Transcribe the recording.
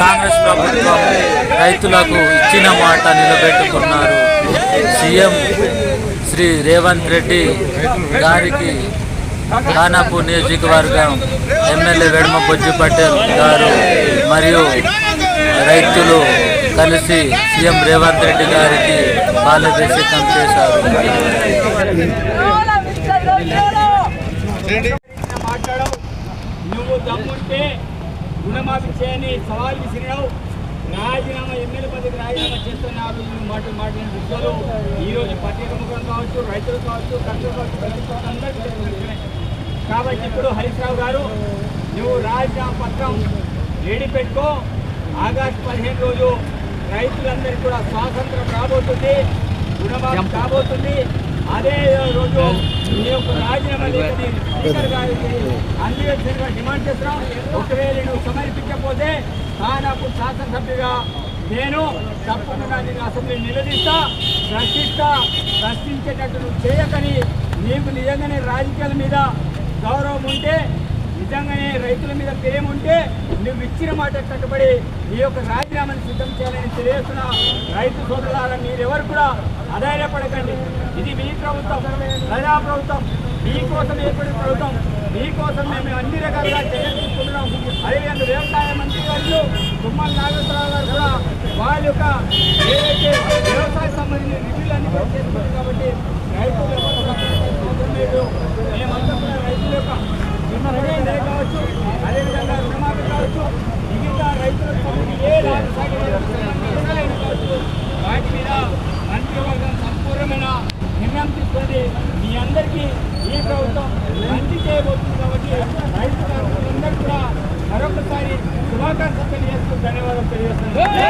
కాంగ్రెస్ ప్రభుత్వం రైతులకు ఇచ్చిన మాట నిలబెట్టుకున్నారు. సీఎం శ్రీ రేవంత్ రెడ్డి గారికి ఖానాపూర్ నియోజకవర్గం ఎమ్మెల్యే వెడమ బొజ్జు పటేల్ గారు మరియు రైతులు కలిసి సీఎం రేవంత్ రెడ్డి గారికి పాలాభిషేకం చేశారు. మాట్లాడవు. నువ్వు దమ్ముంటే రుణమాఫీ చేయని సవాల్ విసిరినావు. రాజీనామా ఎమ్మెల్యే పదవికి రాజీనామా చేస్తున్న ఆ రోజు నువ్వు మాటలు మాట్లాడిన విషయాలు. ఈ రోజు పత్రిక ముఖం కావచ్చు రైతులు కావచ్చు కర్షకులు కావచ్చు అందరికీ విషయమే. కాబట్టి ఇప్పుడు హరీష్ రావు గారు నువ్వు రాజీనామా పత్రం రెడీ పెట్టుకో. ఆగస్టు పదిహేను రోజు రైతులందరికీ కూడా స్వాతంత్రం రాబోతుంది. రుణమాఫీ కాబోతుంది. అదే రోజు ఈ యొక్క రాజీనామా లేఖని స్పీకర్ గారికి అందివేసినగా డిమాండ్ చేస్తున్నాం. ఒకవేళ నువ్వు సమర్పించకపోతే ఖానాపూర్ శాసనసభ్యుగా నేను తప్పకుండా నేను అసెంబ్లీ నిలదీస్తా ప్రశ్నిస్తా ప్రశ్నించేటట్టు నువ్వు చేయకని నీకు నిజంగానే రాజకీయాల మీద గౌరవం ఉంటే నిజంగానే రైతుల మీద ప్రేమ ఉంటే నువ్వు ఇచ్చిన మాట కట్టుబడి ఈ యొక్క రాజీనామాను సిద్ధం చేయాలని తెలియజేస్తున్న. రైతు సోదరులారా మీరెవరు కూడా అధైర్యపడకండి. మీ ప్రభుత్వం ప్రజా ప్రభుత్వం మీకోసం ఏర్పడిన ప్రభుత్వం మీకోసం మేము అన్ని రకాలుగా చర్యలు తీసుకుంటున్నాం అదేవిధంగా వ్యవసాయ మంత్రి గారు తుమ్మల నాగేశ్వరరావు గారు కూడా వాళ్ళ యొక్క ఏదైతే వ్యవసాయ సంబంధించిన నిధులన్నీ కూడా చేసుకుంటారు కాబట్టి రైతులు యొక్క అవసరం లేదు మేమంతా కూడా రైతుల యొక్క రుణమాఫీ కావచ్చు అదేవిధంగా రుణమాఫీ కావచ్చు మిగతా రైతులకు సంబంధించి ఏ రాజశాఖ కావచ్చు వాటి మీద మంత్రివర్గం సంపూర్ణమైన నిర్ణయం మీ అందరికీ ఈ ప్రభుత్వం మంచి చేయబోతుంది కాబట్టి రైతు కార్మికులందరూ కూడా మరొకసారి శుభాకాంక్షలు తెలియజేస్తూ ధన్యవాదాలు తెలియజేస్తున్నాను.